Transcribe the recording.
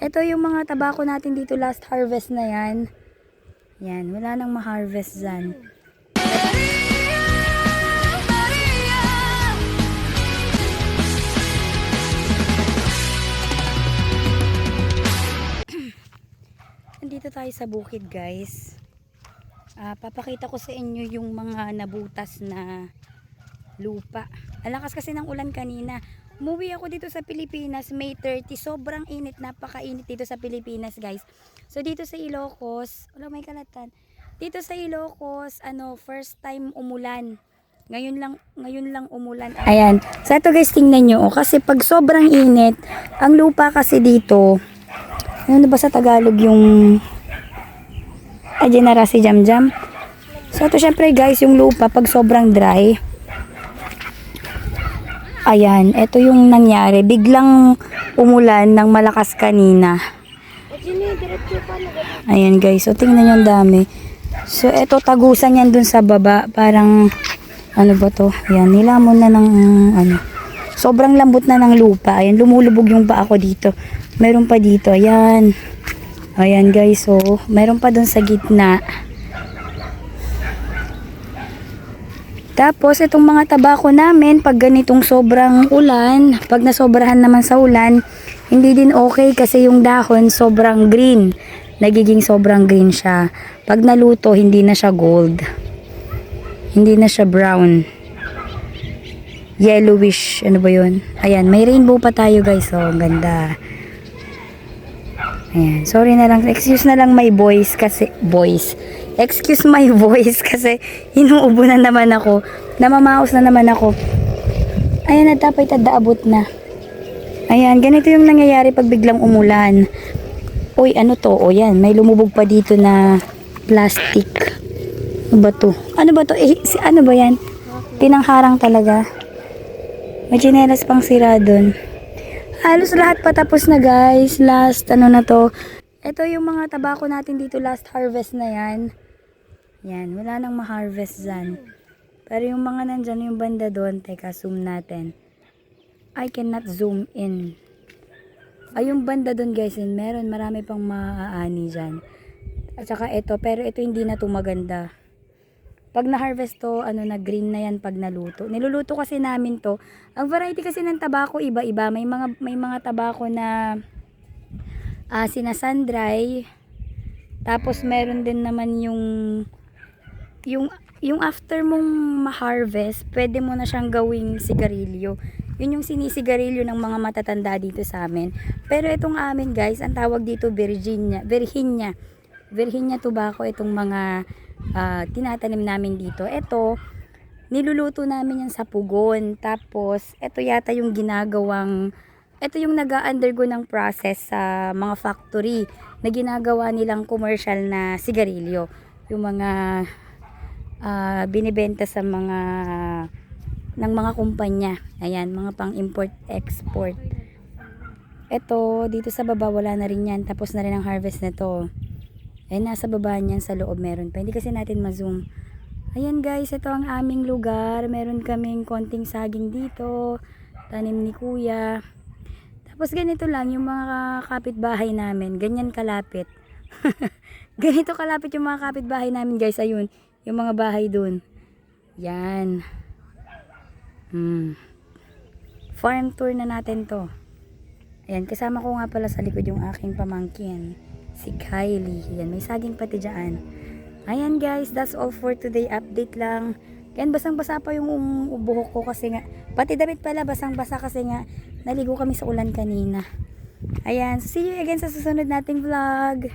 Ito yung mga tabako natin dito last harvest na yan. Yan, wala nang ma-harvest dyan. Nandito tayo sa bukid guys. Ah, papakita ko sa inyo yung mga nabutas na lupa. Alakas kasi ng ulan kanina. Umuwi ako dito sa Pilipinas, May 30. Sobrang init, napakainit dito sa Pilipinas, guys. So dito sa Ilocos, wala may kalatan. Dito sa Ilocos, ano, first time umulan. Ngayon lang, ngayon lang umulan. Ayan. So ito guys, tingnan nyo. oh, Kasi pag sobrang init, ang lupa kasi dito, ano ba sa Tagalog yung Ajenara si Jam Jam? So ito syempre guys, yung lupa pag sobrang dry, Ayan, ito yung nangyari. Biglang umulan ng malakas kanina. Ayan guys, so tingnan nyo ang dami. So ito tagusan yan dun sa baba. Parang, ano ba to? Ayan, nilamon na ng, ano. Sobrang lambot na ng lupa. Ayan, lumulubog yung paa ko dito. Meron pa dito, ayan. Ayan guys, so meron pa dun sa gitna. Tapos, itong mga tabako namin, pag ganitong sobrang ulan, pag nasobrahan naman sa ulan, hindi din okay kasi yung dahon sobrang green. Nagiging sobrang green siya. Pag naluto, hindi na siya gold. Hindi na siya brown. Yellowish. Ano ba yun? Ayan, may rainbow pa tayo guys. Oh, ang ganda. Ayan, sorry na lang. Excuse na lang my voice kasi, voice. Excuse my voice kasi inuubo na naman ako. Namamaos na naman ako. Ayan, natapay tadaabot na. Ayan, ganito yung nangyayari pag biglang umulan. Uy, ano to? O yan, may lumubog pa dito na plastic. Ano ba to? Ano ba to? Eh, si, ano ba yan? Tinangharang talaga. May chinelas pang sira dun. Halos lahat patapos na guys. Last, ano na to. Ito yung mga tabako natin dito last harvest na yan. Yan, wala nang ma-harvest dyan. Pero yung mga nandyan, yung banda doon, teka, zoom natin. I cannot zoom in. Ay, yung banda doon guys, yun, meron, marami pang maaani dyan. At saka ito, pero ito hindi na to maganda. Pag na-harvest to, ano na, green na yan pag naluto. Niluluto kasi namin to. Ang variety kasi ng tabako, iba-iba. May mga, may mga tabako na ah sinasandry. Tapos meron din naman yung yung yung after mong ma-harvest, pwede mo na siyang gawing sigarilyo. Yun yung sinisigarilyo ng mga matatanda dito sa amin. Pero itong amin guys, ang tawag dito Virginia, Virginia. Virginia tobacco itong mga ah, tinatanim namin dito. Ito, niluluto namin yan sa pugon. Tapos, ito yata yung ginagawang ito yung nag-undergo ng process sa mga factory na ginagawa nilang commercial na sigarilyo. Yung mga ah, binibenta sa mga ng mga kumpanya. Ayan, mga pang import export. Ito, dito sa baba wala na rin yan. Tapos na rin ang harvest nito. Ayan, nasa baba niyan sa loob meron pa. Kasi natin ma-zoom. Ayan guys, ito ang aming lugar. Meron kaming konting saging dito. Tanim ni kuya. Tapos ganito lang yung mga kapitbahay namin. Ganyan kalapit. Ganito kalapit yung mga kapitbahay namin guys. Ayun, yung mga bahay dun. Yan. Hmm. Farm tour na natin to. Ayan, kasama ko nga pala sa likod yung aking pamangkin. Si Kylie. Yan, may saging pati dyan. Ayan guys, that's all for today. Update lang. Yan, basang-basa pa yung um, buhok ko kasi nga, pati damit pala basang-basa kasi nga, naligo kami sa ulan kanina. Ayan, see you again sa susunod nating vlog.